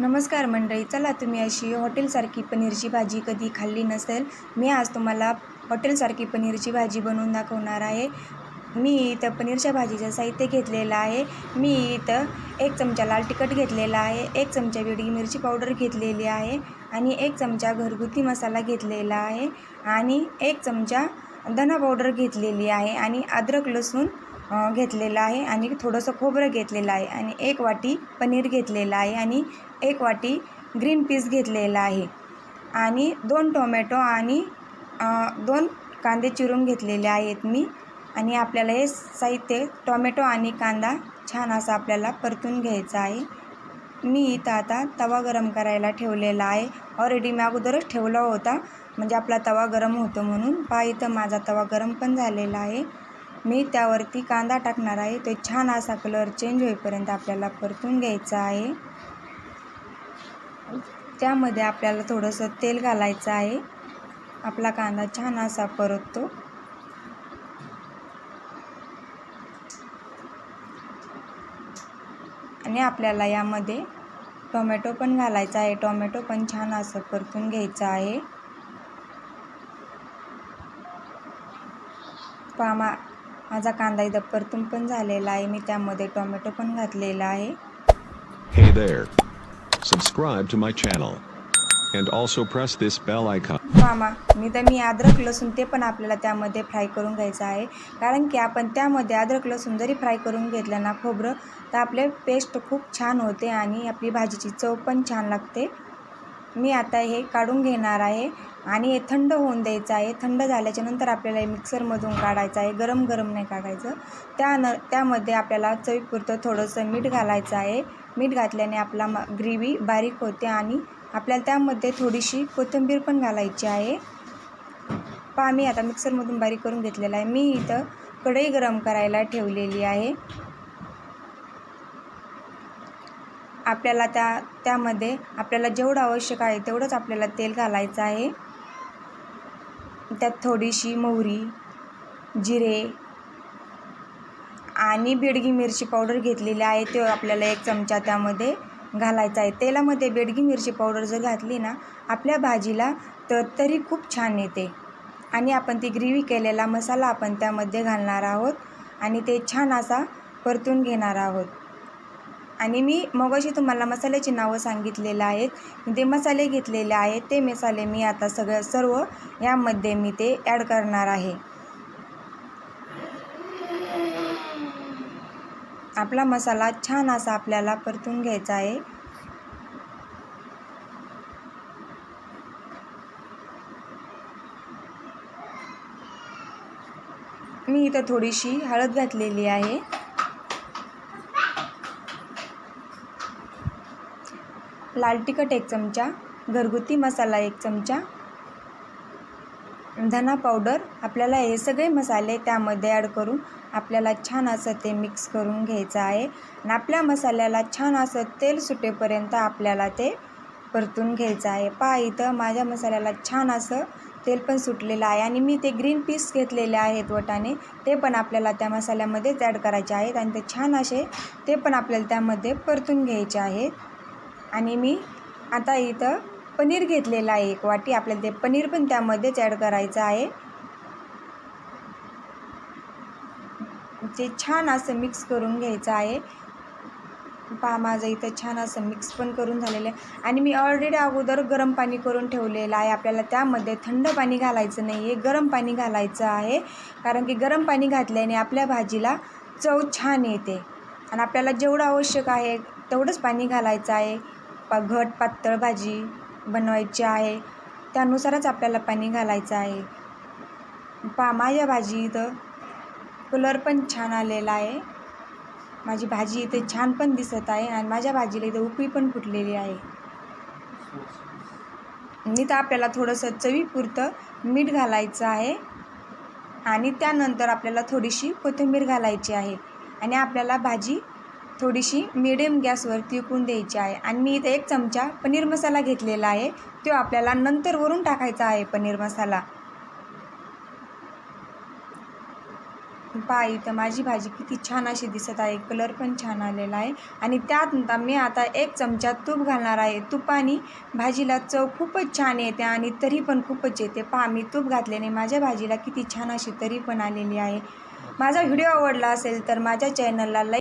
नमस्कार मंडळी चला तुम्ही अशी हॉटेलसारखी पनीरची भाजी कधी खाल्ली नसेल मी आज तुम्हाला हॉटेलसारखी पनीरची भाजी बनवून दाखवणार आहे. मी इथं पनीरच्या भाजीचं साहित्य घेतलेलं आहे. मी इथं एक चमचा लाल तिखट घेतलेला आहे एक चमचा बेडगी मिरची पावडर घेतलेली आहे आणि एक चमचा घरगुती मसाला घेतलेला आहे आणि एक चमचा धना पावडर घेतलेली आहे आणि अद्रक लसूण घेतलेलं आहे आणि थोडंसं खोबरं घेतलेलं आहे आणि एक वाटी पनीर घेतलेलं आहे आणि एक वाटी ग्रीन पीस घेतलेला आहे. आणि दोन टोमॅटो आणि दोन कांदे चिरून घेतलेले आहेत मी. आणि आपल्याला हे साहित्य टोमॅटो आणि कांदा छान असा आपल्याला परतून घ्यायचा आहे. मी इथं आता तवा गरम करायला ठेवलेला आहे. ऑलरेडी मी अगोदरच ठेवला होता. म्हणजे आपला तवा गरम होतो म्हणून. पहा इथं माझा तवा गरम पण झालेला आहे. मी त्यावरती कांदा टाकणार आहे. तो छान असा कलर चेंज होईपर्यंत आपल्याला परतून घ्यायचा आहे. त्यामध्ये आपल्याला थोडंसं तेल घालायचं आहे. आपला कांदा छान असा परततो. आणि आपल्याला यामध्ये टोमॅटो पण घालायचा आहे. टोमॅटो पण छान असं परतून घ्यायचं आहे. पामा माझा कांदा इथं परतून पण झालेला आहे मी त्यामध्ये टोमॅटो पण घातलेला आहे Hey there. Subscribe to my channel. And also press this bell icon. मामा मी तर मी अद्रक लसूण ते पण आपल्याला त्यामध्ये फ्राय करून घ्यायचं आहे कारण की आपण त्यामध्ये अद्रक लसूण जरी फ्राय करून घेतलं ना खोबरं तर आपले पेस्ट खूप छान होते आणि आपली भाजीची चव पण छान लागते मी आता हे काढून घेणार आहे आणि हे थंड होऊन द्यायचं आहे. थंड झाल्याच्यानंतर आपल्याला हे मिक्सरमधून काढायचं आहे. गरम गरम नाही काढायचं. त्या न त्यामध्ये आपल्याला चवीपुरतं थोडंसं मीठ घालायचं आहे. मीठ घातल्याने आपला म ग्रेव्ही बारीक होते आणि आपल्याला त्यामध्ये थोडीशी कोथिंबीर पण घालायची आहे. पहा मी आता मिक्सरमधून बारीक करून घेतलेला आहे. मी इथं कढई गरम करायला ठेवलेली आहे. आपल्याला त्या त्यामध्ये आपल्याला जेवढं आवश्यक आहे तेवढंच आपल्याला तेल घालायचं आहे. त्यात थोडीशी मोहरी जिरे आणि बेडगी मिरची पावडर घेतलेली आहे. ते आपल्याला एक चमचा त्यामध्ये घालायचा आहे. तेलामध्ये बेडगी मिरची पावडर जर घातली ना आपल्या भाजीला तर तरी खूप छान येते. आणि आपण ती ग्रेव्ही केलेला मसाला आपण त्यामध्ये घालणार आहोत आणि ते छान असा परतून घेणार आहोत. आणि मी मगाशी तुम्हाला मसाल्याची नावं सांगितलेलं आहेत. ते मसाले घेतलेले आहेत ते मसाले मी आता सगळं सर्व यामध्ये मी ते ॲड करणार आहे. आपला मसाला छान असा आपल्याला परतून घ्यायचा आहे. मी इथं थोडीशी हळद घातलेली आहे. लाल तिखट एक चमचा घरगुती मसाला एक चमचा धना पावडर. आपल्याला हे सगळे मसाले त्यामध्ये ॲड करून आपल्याला छान असं ते मिक्स करून घ्यायचं आहे. आणि आपल्या मसाल्याला छान असं तेल सुटेपर्यंत आपल्याला ते परतून घ्यायचं आहे. पहा इथं माझ्या मसाल्याला छान असं तेल पण सुटलेलं आहे. आणि मी ते ग्रीन पीस घेतलेले आहेत वटाने ते पण आपल्याला त्या मसाल्यामध्येच ॲड करायचे आहेत. आणि ते छान असे ते पण आपल्याला त्यामध्ये परतून घ्यायचे आहेत. आणि मी आता इथं पनीर घेतलेलं आहे एक वाटी. आपल्याला ते पनीर पण त्यामध्येच ॲड करायचं आहे. ते छान असं मिक्स करून घ्यायचं आहे. पहा माझं इथं छान असं मिक्स पण करून झालेलं आहे. आणि मी ऑलरेडी अगोदर गरम पाणी करून ठेवलेलं आहे. आपल्याला त्यामध्ये थंड पाणी घालायचं नाही आहे गरम पाणी घालायचं आहे. कारण की गरम पाणी घातल्याने आपल्या भाजीला चव छान येते. आणि आपल्याला जेवढं आवश्यक आहे तेवढंच पाणी घालायचं आहे. पा घट पातळ भाजी बनवायची आहे. त्यानुसारच आपल्याला पाणी घालायचं आहे. पा माझ्या भाजी इथं कलर पण छान आलेला आहे. माझी भाजी इथे छान पण दिसत आहे आणि माझ्या भाजीला इथं उकळी पण फुटलेली आहे. मी तर आपल्याला थोडंसं चवीपुरतं मीठ घालायचं आहे. आणि त्यानंतर आपल्याला थोडीशी कोथिंबीर घालायची आहे. आणि आपल्याला भाजी थोडीशी मिडियम गॅसवरती उकळून द्यायची आहे. आणि मी इथे एक चमचा पनीर मसाला घेतलेला आहे. तो आपल्याला नंतर वरून टाकायचा आहे पनीर मसाला. पहा इथं माझी भाजी किती छान अशी दिसत आहे. कलर पण छान आलेला आहे. आणि त्यात नंतर मी आता एक चमचा तूप घालणार आहे. तुपाने भाजीला चव खूपच छान येते आणि तरी पण खूपच येते. पहा मी तूप घातल्याने माझ्या भाजीला किती छान अशी तरी पण आलेली आहे. माझा व्हिडिओ आवडला असेल तर माझ्या चॅनलला लाईक